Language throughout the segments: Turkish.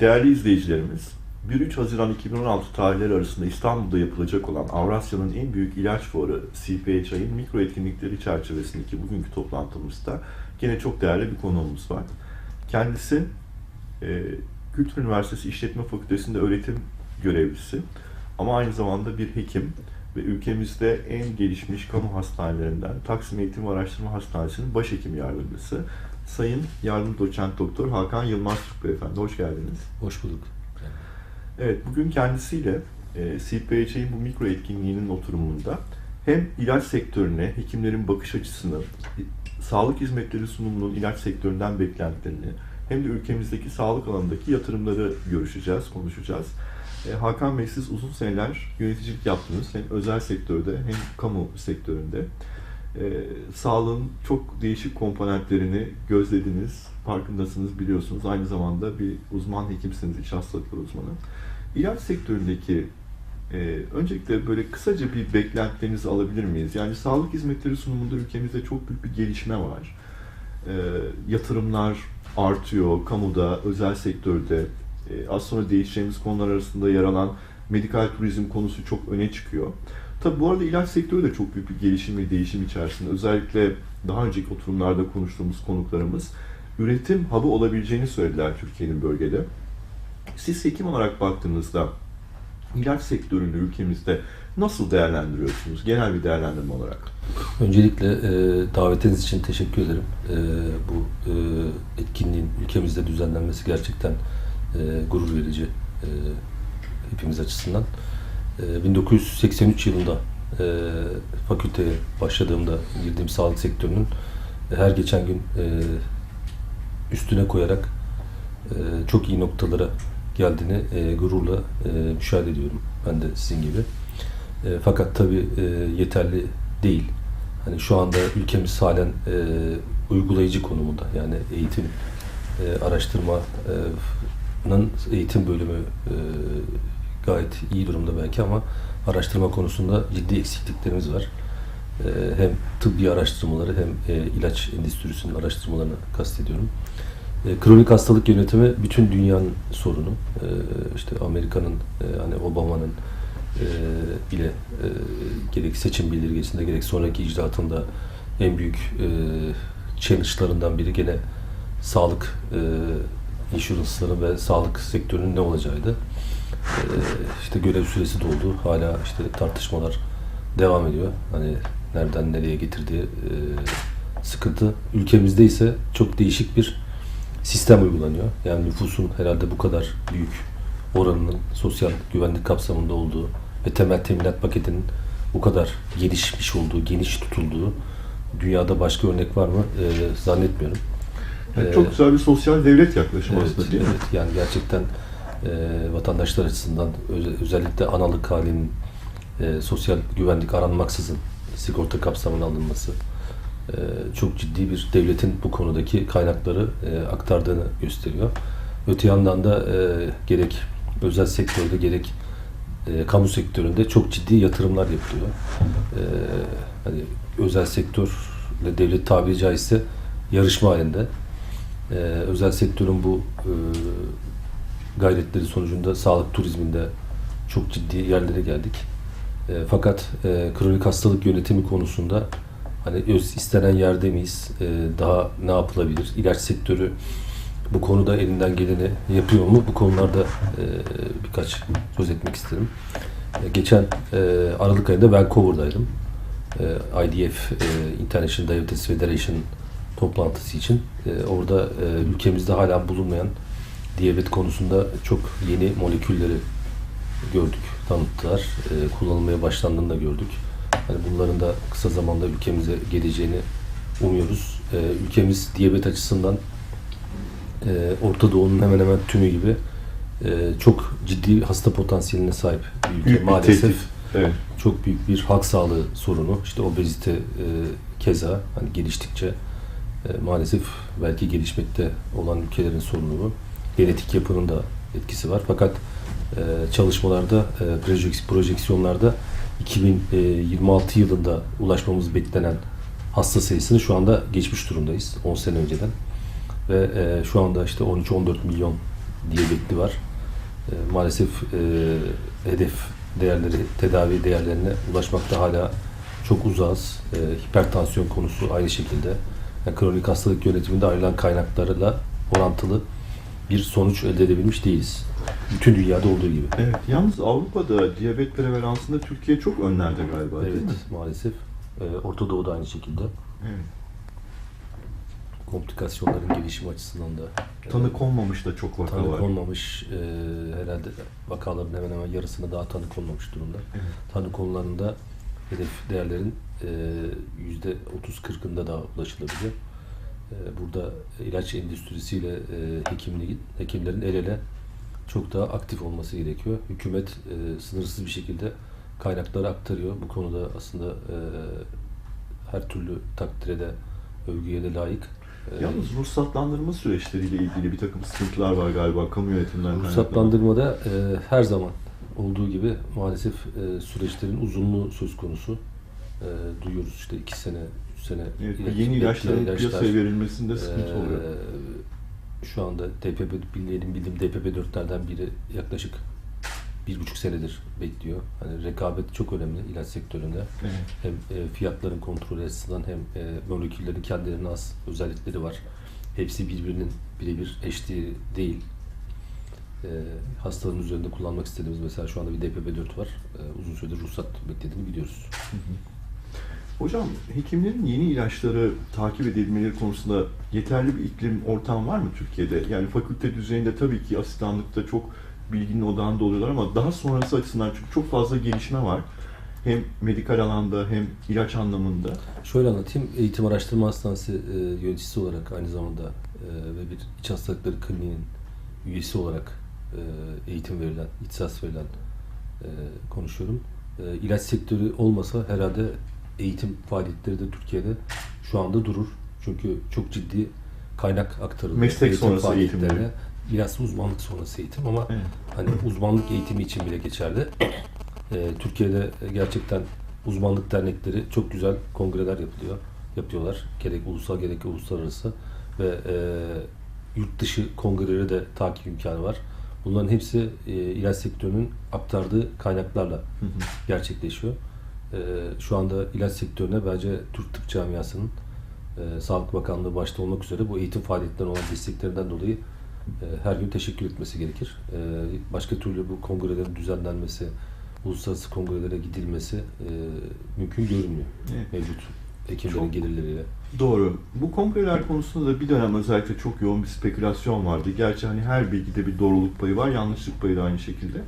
Değerli izleyicilerimiz, 1-3 Haziran 2016 tarihleri arasında İstanbul'da yapılacak olan Avrasya'nın en büyük ilaç fuarı CPHI'nin mikro etkinlikleri çerçevesindeki bugünkü toplantımızda gene çok değerli bir konuğumuz var. Kendisi e, Kültür Üniversitesi İşletme Fakültesi'nde öğretim görevlisi ama aynı zamanda bir hekim ve ülkemizde en gelişmiş kamu hastanelerinden Taksim Eğitim Araştırma Hastanesi'nin başhekim yardımcısı Sayın Yardım Doçent Doktor Hakan Yılmaz Türk Beyefendi. Hoş geldiniz. Hoş bulduk. Evet, bugün kendisiyle e, CPH'in bu mikro etkinliğinin oturumunda hem ilaç sektörüne, hekimlerin bakış açısını, sağlık hizmetleri sunumunun ilaç sektöründen beklentilerini, hem de ülkemizdeki sağlık alanındaki yatırımları görüşeceğiz, konuşacağız. E, Hakan Bey siz uzun seneler yöneticilik yaptınız. Hem özel sektörde hem kamu sektöründe. E, sağlığın çok değişik komponentlerini gözlediniz, farkındasınız, biliyorsunuz. Aynı zamanda bir uzman hekimsiniz, iç hastalıkları uzmanı. İlaç sektöründeki e, öncelikle böyle kısaca bir beklentilerinizi alabilir miyiz? Yani sağlık hizmetleri sunumunda ülkemizde çok büyük bir gelişme var. E, yatırımlar artıyor, kamuda, özel sektörde. E, az sonra değişeceğimiz konular arasında yer alan medikal turizm konusu çok öne çıkıyor. Tabi bu arada ilaç sektörü de çok büyük bir gelişim ve değişim içerisinde. Özellikle daha önceki oturumlarda konuştuğumuz konuklarımız üretim hub'ı olabileceğini söylediler Türkiye'nin bölgede. Siz hekim olarak baktığınızda ilaç sektörünü ülkemizde nasıl değerlendiriyorsunuz? Genel bir değerlendirme olarak. Öncelikle e, davetiniz için teşekkür ederim. E, bu e, etkinliğin ülkemizde düzenlenmesi gerçekten e, gurur verici e, hepimiz açısından. E, 1983 yılında e, fakülteye başladığımda girdiğim sağlık sektörünün e, her geçen gün e, üstüne koyarak e, çok iyi noktalara geldiğini e, gururla e, müşahede ediyorum. Ben de sizin gibi. E, fakat tabii e, yeterli değil. Hani şu anda ülkemiz halen e, uygulayıcı konumunda. Yani eğitim, e, araştırmanın eğitim bölümü e, gayet iyi durumda belki ama araştırma konusunda ciddi eksikliklerimiz var. E, hem tıbbi araştırmaları hem e, ilaç endüstrisinin araştırmalarını kastediyorum. E, kronik hastalık yönetimi bütün dünyanın sorunu. E, işte Amerika'nın, e, hani Obama'nın e, bile e, gerek seçim bildirgesinde gerek sonraki icraatında en büyük e, challenge'larından biri gene sağlık e, insurance'ların ve sağlık sektörünün ne olacağıydı. E, işte görev süresi doldu. Hala işte tartışmalar devam ediyor. Hani nereden nereye getirdiği e, sıkıntı. Ülkemizde ise çok değişik bir sistem uygulanıyor. Yani nüfusun herhalde bu kadar büyük oranının sosyal güvenlik kapsamında olduğu ve temel teminat paketinin bu kadar gelişmiş olduğu, geniş tutulduğu dünyada başka örnek var mı Ee, zannetmiyorum. Yani Ee, çok güzel bir sosyal devlet yaklaşımı Evet, aslında değil mi? evet. Yani gerçekten e, vatandaşlar açısından öze- özellikle analık halinin e, sosyal güvenlik aranmaksızın sigorta kapsamına alınması e, çok ciddi bir devletin bu konudaki kaynakları e, aktardığını gösteriyor. Öte yandan da e, gerek özel sektörde gerek e, kamu sektöründe çok ciddi yatırımlar yapılıyor. E, hani özel sektörle devlet tabiri caizse yarışma halinde. Ee, özel sektörün bu e, gayretleri sonucunda sağlık turizminde çok ciddi yerlere geldik. E, fakat e, kronik hastalık yönetimi konusunda hani öz istenen yerde miyiz? E, daha ne yapılabilir? İlaç sektörü bu konuda elinden geleni yapıyor mu? Bu konularda e, birkaç söz etmek isterim. E, geçen e, Aralık ayında Vancouver'daydım. E, IDF, e, International Diabetes Federation toplantısı için. E, orada e, ülkemizde hala bulunmayan diyabet konusunda çok yeni molekülleri gördük, tanıttılar. E, kullanılmaya başlandığını da gördük. Yani bunların da kısa zamanda ülkemize geleceğini umuyoruz. E, ülkemiz diyabet açısından e, Orta Doğu'nun hemen hemen tümü gibi e, çok ciddi hasta potansiyeline sahip bir ülke. Büyük bir Maalesef tehdit. Evet. çok büyük bir halk sağlığı sorunu. İşte obezite e, keza hani geliştikçe e, maalesef belki gelişmekte olan ülkelerin sorunu bu. Genetik yapının da etkisi var. Fakat e, çalışmalarda, e, projek- projeksiyonlarda 2026 yılında ulaşmamız beklenen hasta sayısını şu anda geçmiş durumdayız 10 sene önceden. Ve e, şu anda işte 13-14 milyon diyabetli var. E, maalesef hedef değerleri, tedavi değerlerine ulaşmakta hala çok uzağız. E, hipertansiyon konusu aynı şekilde. Yani kronik hastalık yönetiminde ayrılan kaynaklarla orantılı bir sonuç elde edebilmiş değiliz. Bütün dünyada olduğu gibi. Evet. Yalnız Avrupa'da diyabet prevalansında Türkiye çok önlerde galiba değil Evet mi? maalesef. E, Orta Doğu'da aynı şekilde. Evet. Komplikasyonların gelişim açısından da Tanı konmamış da çok vaka tanı var. konmamış e, herhalde vakaların hemen hemen yarısına daha tanı konmamış durumda. Evet. Tanı konularında hedef değerlerin e, yüzde 30-40'ında daha ulaşılabiliyor. E, burada ilaç endüstrisiyle e, hekimliğin, hekimlerin el ele çok daha aktif olması gerekiyor. Hükümet sınırsız bir şekilde kaynakları aktarıyor. Bu konuda aslında her türlü takdire de övgüye de layık. Yalnız ruhsatlandırma süreçleriyle ilgili bir takım sıkıntılar var galiba kamu yönetiminden. Ruhsatlandırmada e, her zaman olduğu gibi maalesef e, süreçlerin uzunluğu söz konusu. E, duyuyoruz işte iki sene, üç sene Evet, ilaç- yeni ilaçların ilaçlar, piyasaya verilmesinde sıkıntı e, oluyor. Şu anda DPP, bildiğim, bildiğim DPP-4'lerden biri yaklaşık bir buçuk senedir bekliyor. Hani rekabet çok önemli ilaç sektöründe. Evet. Hem e, fiyatların kontrolü açısından hem e, moleküllerin kendilerine az özellikleri var. Hepsi birbirinin birebir eşliği değil. E, hastanın üzerinde kullanmak istediğimiz mesela şu anda bir DPP-4 var. E, uzun süredir ruhsat beklediğini biliyoruz. Hocam hekimlerin yeni ilaçları takip edilmeleri konusunda yeterli bir iklim ortam var mı Türkiye'de? Yani fakülte düzeyinde tabii ki asistanlıkta çok bilginin odağında oluyorlar ama daha sonrası açısından çünkü çok fazla gelişme var. Hem medikal alanda hem ilaç anlamında. Şöyle anlatayım. Eğitim Araştırma Hastanesi e, yöneticisi olarak aynı zamanda e, ve bir iç hastalıkları kliniğinin üyesi olarak eğitim verilen, ihtisas verilen e, konuşuyorum. E, ilaç sektörü olmasa herhalde eğitim faaliyetleri de Türkiye'de şu anda durur. Çünkü çok ciddi kaynak aktarılıyor. Meslek eğitim sonrası eğitimleri. Biraz uzmanlık sonrası eğitim ama Evet. hani uzmanlık eğitimi için bile geçerli. Ee, Türkiye'de gerçekten uzmanlık dernekleri çok güzel kongreler yapılıyor. Yapıyorlar. Gerek ulusal gerek uluslararası ve e, yurt dışı kongreleri de takip imkanı var. Bunların hepsi e, ilaç sektörünün aktardığı kaynaklarla Hı hı. gerçekleşiyor. E, şu anda ilaç sektörüne bence Türk tıp camiasının e, Sağlık Bakanlığı başta olmak üzere bu eğitim faaliyetlerine olan desteklerinden dolayı e, her gün teşekkür etmesi gerekir. E, başka türlü bu kongrelerin düzenlenmesi, uluslararası kongrelere gidilmesi e, mümkün görünmüyor Evet. mevcut hekimlerin Çok- gelirleriyle. Doğru. Bu kongreler konusunda da bir dönem özellikle çok yoğun bir spekülasyon vardı. Gerçi hani her bilgide bir doğruluk payı var, yanlışlık payı da aynı şekilde.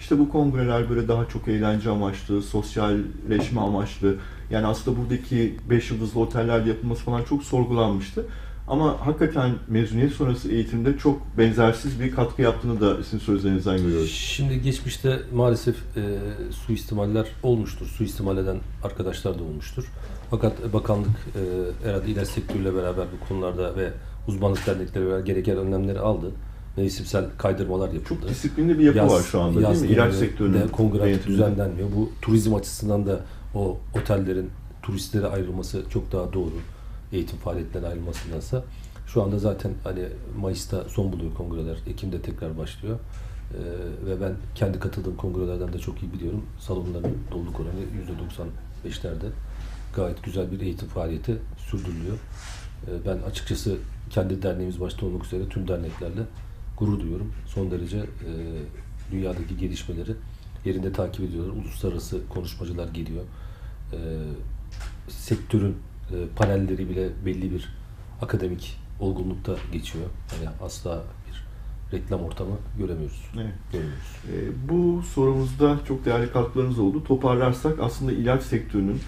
İşte bu kongreler böyle daha çok eğlence amaçlı, sosyalleşme amaçlı. Yani aslında buradaki 5 yıldızlı otellerde yapılması falan çok sorgulanmıştı. Ama hakikaten mezuniyet sonrası eğitimde çok benzersiz bir katkı yaptığını da sizin sözlerinizden görüyoruz. Şimdi geçmişte maalesef e, suistimaller olmuştur. Suistimal eden arkadaşlar da olmuştur. Fakat bakanlık e, herhalde ilaç sektörüyle beraber bu konularda ve uzmanlık dernekleri beraber gereken önlemleri aldı. Mevsimsel kaydırmalar yapıldı. Çok disiplinli bir yapı var şu anda değil mi? İlaç sektörünün kongre düzenlenmiyor. Bu turizm açısından da o otellerin turistlere ayrılması çok daha doğru. Eğitim faaliyetlerine ayrılmasındansa. Şu anda zaten hani Mayıs'ta son buluyor kongreler. Ekim'de tekrar başlıyor. Ee, ve ben kendi katıldığım kongrelerden de çok iyi biliyorum. Salonların doluluk oranı %95'lerde. Gayet güzel bir eğitim faaliyeti sürdürülüyor. Ee, ben açıkçası kendi derneğimiz başta olmak üzere tüm derneklerle gurur duyuyorum. Son derece e, dünyadaki gelişmeleri yerinde takip ediyorlar. Uluslararası konuşmacılar geliyor. E, sektörün e, panelleri bile belli bir akademik olgunlukta geçiyor. Yani asla bir reklam ortamı göremiyoruz. Evet. Görmüyoruz. E, Bu sorumuzda çok değerli katkılarınız oldu. Toparlarsak aslında ilaç sektörünün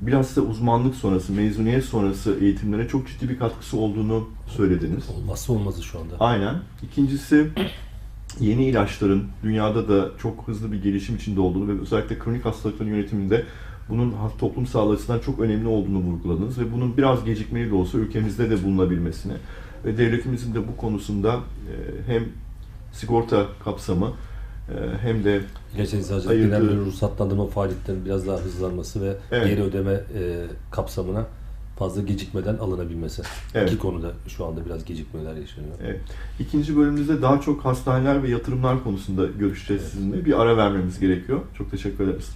biraz da uzmanlık sonrası, mezuniyet sonrası eğitimlere çok ciddi bir katkısı olduğunu söylediniz. Olmazsa olmazı şu anda. Aynen. İkincisi yeni ilaçların dünyada da çok hızlı bir gelişim içinde olduğunu ve özellikle kronik hastalıkların yönetiminde bunun toplum sağlığı açısından çok önemli olduğunu vurguladınız ve bunun biraz gecikmeli de olsa ülkemizde de bulunabilmesini ve devletimizin de bu konusunda e, hem sigorta kapsamı e, hem de İlaç eczacılık Ayırdığı- ruhsatlandırma faaliyetlerinin biraz daha hızlanması ve Evet. geri ödeme e, kapsamına fazla gecikmeden alınabilmesi. Evet. İki konuda şu anda biraz gecikmeler yaşanıyor. Evet. İkinci bölümümüzde daha çok hastaneler ve yatırımlar konusunda görüşeceğiz sizinle. Bir ara vermemiz gerekiyor. Çok teşekkür ederiz.